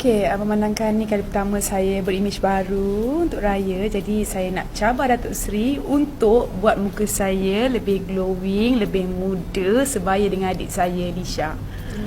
Okey, uh, memandangkan ni kali pertama saya berimage baru untuk raya. Jadi saya nak cabar Datuk Seri untuk buat muka saya lebih glowing, lebih muda sebaya dengan adik saya Lisha.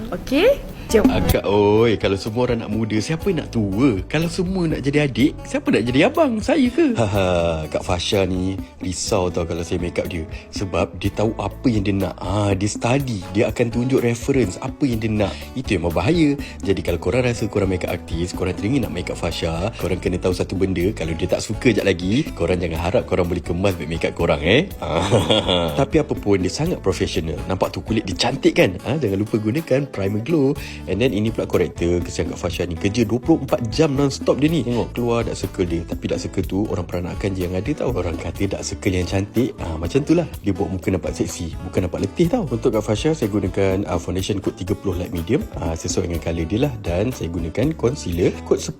Okey? Jom. Akak oi, kalau semua orang nak muda, siapa nak tua? Kalau semua nak jadi adik, siapa nak jadi abang? Saya ke? Haha, Kak Fasha ni risau tau kalau saya make up dia. Sebab dia tahu apa yang dia nak. Ah, dia study, dia akan tunjuk reference apa yang dia nak. Itu yang berbahaya. Jadi kalau korang rasa korang make up artis, korang teringin nak make up Fasha, korang kena tahu satu benda, kalau dia tak suka jap lagi, korang jangan harap korang boleh kemas make up korang eh. Ah, Tapi apa pun dia sangat profesional. Nampak tu kulit dia cantik kan? Ah, jangan lupa gunakan primer glow. And then ini pula korektor kesian Kak Fasha ni kerja 24 jam non-stop dia ni. Tengok keluar dark circle dia. Tapi dark circle tu orang peranakan je yang ada tau. Orang kata dark circle yang cantik. Ah macam tu lah. Dia buat muka nampak seksi. Bukan nampak letih tau. Untuk Kak Fasha saya gunakan uh, foundation code 30 light medium. Ah sesuai dengan colour dia lah. Dan saya gunakan concealer code 10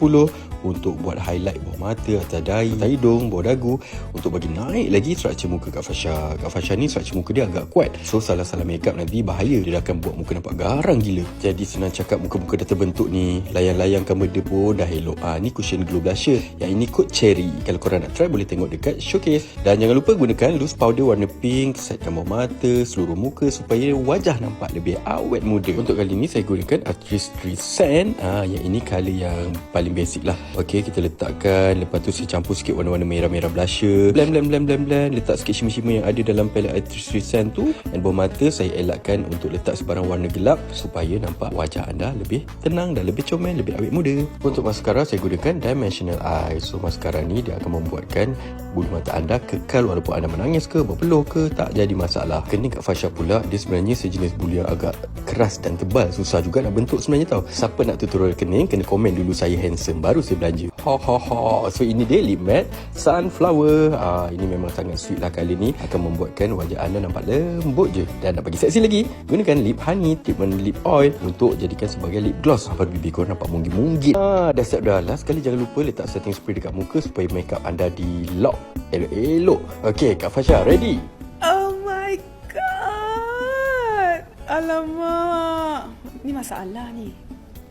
untuk buat highlight bawah mata, atas dahi, atas hidung, bawah dagu. Untuk bagi naik lagi structure muka Kak Fasha. Kak Fasha ni structure muka dia agak kuat. So salah-salah makeup nanti bahaya. Dia akan buat muka nampak garang gila. Jadi senang cakap muka-muka dah terbentuk ni layang-layang kamu dia pun dah elok. Ah ni cushion glow blusher. Yang ini kod cherry. Kalau korang nak try boleh tengok dekat showcase. Dan jangan lupa gunakan loose powder warna pink setkan bawah mata seluruh muka supaya wajah nampak lebih awet muda. Untuk kali ni saya gunakan artistry sand ah yang ini colour yang paling basic lah. Ok kita letakkan. Lepas tu saya campur sikit warna-warna merah-merah blusher. Blend blend blend blend blend. Letak sikit shimmer-shimmer yang ada dalam palette artistry sand tu. Dan bawah mata saya elakkan untuk letak sebarang warna gelap supaya nampak wajah anda lebih tenang dan lebih comel, lebih awet muda. Untuk maskara saya gunakan Dimensional Eye. So maskara ni dia akan membuatkan bulu mata anda kekal walaupun anda menangis ke, berpeluh ke, tak jadi masalah. Kening kat Fasha pula, dia sebenarnya sejenis bulu yang agak keras dan tebal. Susah juga nak bentuk sebenarnya tau. Siapa nak tutorial kening, kena komen dulu saya handsome, baru saya belanja. Ha ha ha. So ini dia lip matte Sunflower. Ah, ini memang sangat sweet lah kali ni. Akan membuatkan wajah anda nampak lembut je. Dan nak bagi seksi lagi, gunakan lip honey, treatment lip oil untuk jadikan sebagai lip gloss. Apa bibir korang nampak munggit-munggit. Ah, dah siap dah. Last sekali jangan lupa letak setting spray dekat muka supaya makeup anda di lock elok-elok. Okay, Kak Fasha, ready? Oh my god. Alamak. Ni masalah ni.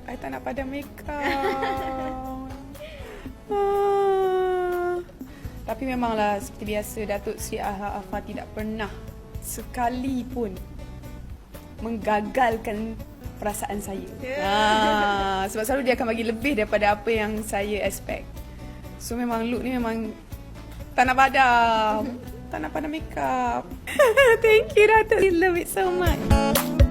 I tak nak pada makeup. ah. Tapi memanglah seperti biasa Datuk Sri Aha Afa tidak pernah sekali pun menggagalkan perasaan saya. Ah, sebab selalu dia akan bagi lebih daripada apa yang saya expect. So memang look ni memang tak nak padam. tak nak padam makeup. Thank you Datuk. I love it so much.